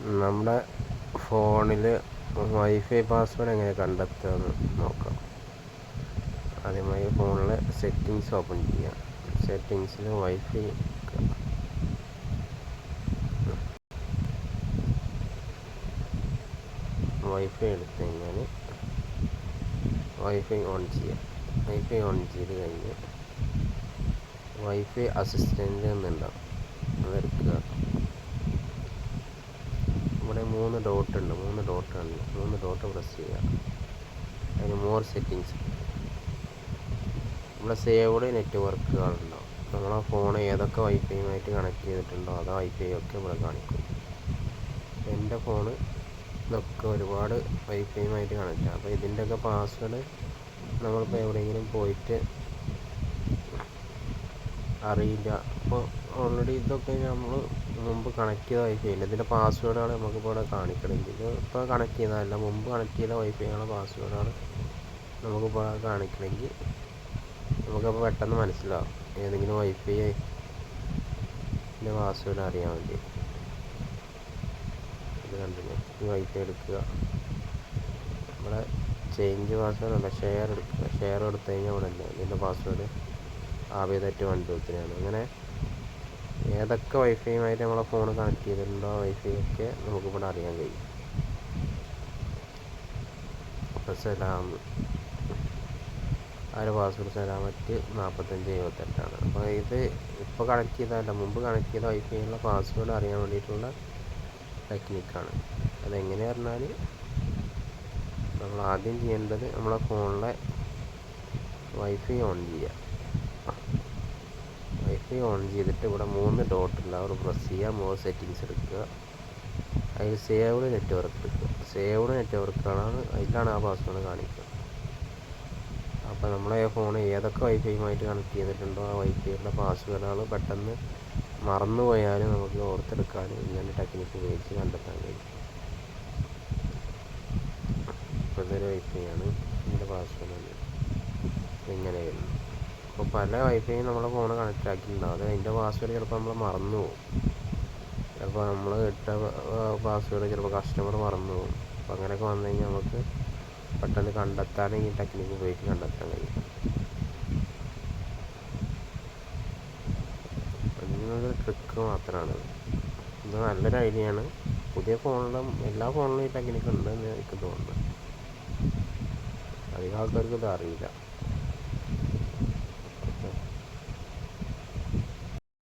നമ്മുടെ ഫോണിൽ wifi password എങ്ങനെ കണ്ടെത്തുക നോക്കാം. ആദ്യമായി ഫോണിലെ സെറ്റിങ്സ് ഓപ്പൺ ചെയ്യാം. സെറ്റിങ്സിൽ വൈഫൈ വൈഫൈ എടുത്തു കഴിഞ്ഞാൽ വൈഫൈ ഓൺ ചെയ്യാം. വൈഫൈ ഓൺ ചെയ്ത് കഴിഞ്ഞ് വൈഫൈ അസിസ്റ്റന്റ് എന്നുണ്ടാവും. ഇവിടെ മൂന്ന് ഡോട്ട് ഉണ്ട്. മൂന്ന് ഡോട്ട് പ്രസ് ചെയ്യുക. അതിന് മോർ സെറ്റിങ്സ് ഇവിടെ സേവ്ഡ് നെറ്റ്വർക്കുകളുണ്ടാവും നമ്മളെ ഫോൺ ഏതൊക്കെ വൈഫൈയുമായിട്ട് കണക്ട് ചെയ്തിട്ടുണ്ടോ? അത് വൈഫൈ ഒക്കെ ഇവിടെ കാണിക്കും. എന്റെ ഫോണ് ഇതൊക്കെ ഒരുപാട് വൈഫൈയുമായിട്ട് കണക്ട് അപ്പോൾ ഇതിന്റെയൊക്കെ പാസ്വേഡ് നമ്മളിപ്പോൾ എവിടെയെങ്കിലും പോയിട്ട് അറിയില്ല. അപ്പോൾ ഓൾറെഡി ഇതൊക്കെ നമ്മൾ മുമ്പ് കണക്ട് ചെയ്ത വൈഫൈ അല്ല ഇതിന്റെ പാസ്വേഡാണ് നമുക്കിപ്പോൾ ഇവിടെ കാണിക്കണമെങ്കിൽ ഇത് ഇപ്പോൾ കണക്ട് ചെയ്തതല്ല. മുമ്പ് കണക്ട് ചെയ്ത വൈഫൈയാണ് പാസ്വേഡാണ് നമുക്കിപ്പോൾ കാണിക്കണമെങ്കിൽ നമുക്കപ്പോൾ പെട്ടെന്ന് മനസ്സിലാവും. ഏതെങ്കിലും വൈഫൈ പാസ്വേഡ് അറിയാൻ വേണ്ടി. ഇത് കണ്ടില്ലേ? ഈ വൈഫൈ എടുക്കുക. നമ്മുടെ ചേഞ്ച് പാസ്വേഡ് അല്ല ഷെയർ എടുക്കുക. ഷെയർ എടുത്തു കഴിഞ്ഞാൽ ഇവിടെ ഇതിന്റെ പാസ്വേഡ് ആവേദറ്റ് വൺ ടു ത്രീയാണ് അങ്ങനെ ഏതൊക്കെ വൈഫൈയുമായിട്ട് നമ്മളെ ഫോൺ കണക്ട് ചെയ്തിട്ടുണ്ടോ വൈഫൈ ഒക്കെ നമുക്കിവിടെ അറിയാൻ കഴിയും. അപ്പോൾ സലാം. ആ ഒരു പാസ്വേഡ് സലാമറ്റ് നാൽപ്പത്തഞ്ച് എഴുപത്തെട്ടാണ്. അപ്പോൾ ഇത് ഇപ്പോൾ കണക്ട് ചെയ്തതല്ല മുമ്പ് കണക്ട് ചെയ്ത വൈഫൈയുള്ള പാസ്വേഡ് അറിയാൻ വേണ്ടിയിട്ടുള്ള ടെക്നിക്കാണ് അതെങ്ങനെ പറഞ്ഞാൽ നമ്മൾ ആദ്യം ചെയ്യേണ്ടത് നമ്മളെ ഫോണിലെ വൈഫൈ ഓൺ ചെയ്യുക വൈഫൈ ഓൺ ചെയ്തിട്ട് ഇവിടെ മൂന്ന് ഡോട്ട് ഉണ്ട് അവിടെ പ്രസ് ചെയ്യുക മോർ സെറ്റിങ്സ് എടുക്കുക. അതിൽ സേവ്ഡ് നെറ്റ്വർക്ക് എടുക്കുക. സേവ്ഡ് നെറ്റ്വർക്കാണ് അതിലാണ് ആ പാസ്വേഡ് കാണിക്കുക. അപ്പോൾ നമ്മളെ ഫോൺ ഏതൊക്കെ വൈഫൈയുമായിട്ട് കണക്ട് ചെയ്തിട്ടുണ്ടോ ആ വൈഫൈയുടെ പാസ്വേഡുകൾ പെട്ടെന്ന് മറന്നു പോയാലും നമുക്ക് ഓർത്തെടുക്കാനും ഇങ്ങനെ ടെക്നിക്ക് ഉപയോഗിച്ച് കണ്ടെത്താൻ കഴിയും. ഇപ്പോഴത്തെ ഒരു വൈഫൈയാണ് ഇതിന്റെ പാസ്വേഡ് ഇങ്ങനെ അപ്പോൾ പല വൈഫൈയും നമ്മളെ ഫോൺ കണക്ട് ആക്കിയിട്ടുണ്ടാവും അത് അതിന്റെ പാസ്വേഡ് ചിലപ്പോൾ നമ്മൾ മറന്നു പോകും. ചിലപ്പോൾ നമ്മൾ ഇട്ട പാസ്വേഡ് ചിലപ്പോൾ കസ്റ്റമർ മറന്നു പോകും. അപ്പോൾ അങ്ങനെയൊക്കെ വന്നു കഴിഞ്ഞാൽ നമുക്ക് പെട്ടെന്ന് കണ്ടെത്താൻ ഈ ടെക്നിക്ക് ഉപയോഗിച്ച് കണ്ടെത്താൻ കഴിയും. ട്രിക്ക് മാത്രമാണ് ഇത് നല്ലൊരു ഐഡിയ ആണ്. പുതിയ ഫോണിലും എല്ലാ ഫോണിലും ഈ ടെക്നിക്ക് ഉണ്ടെന്ന് എനിക്ക് തോന്നുന്നു. അധികം ആൾക്കാർക്ക് ഇത് അറിയില്ല.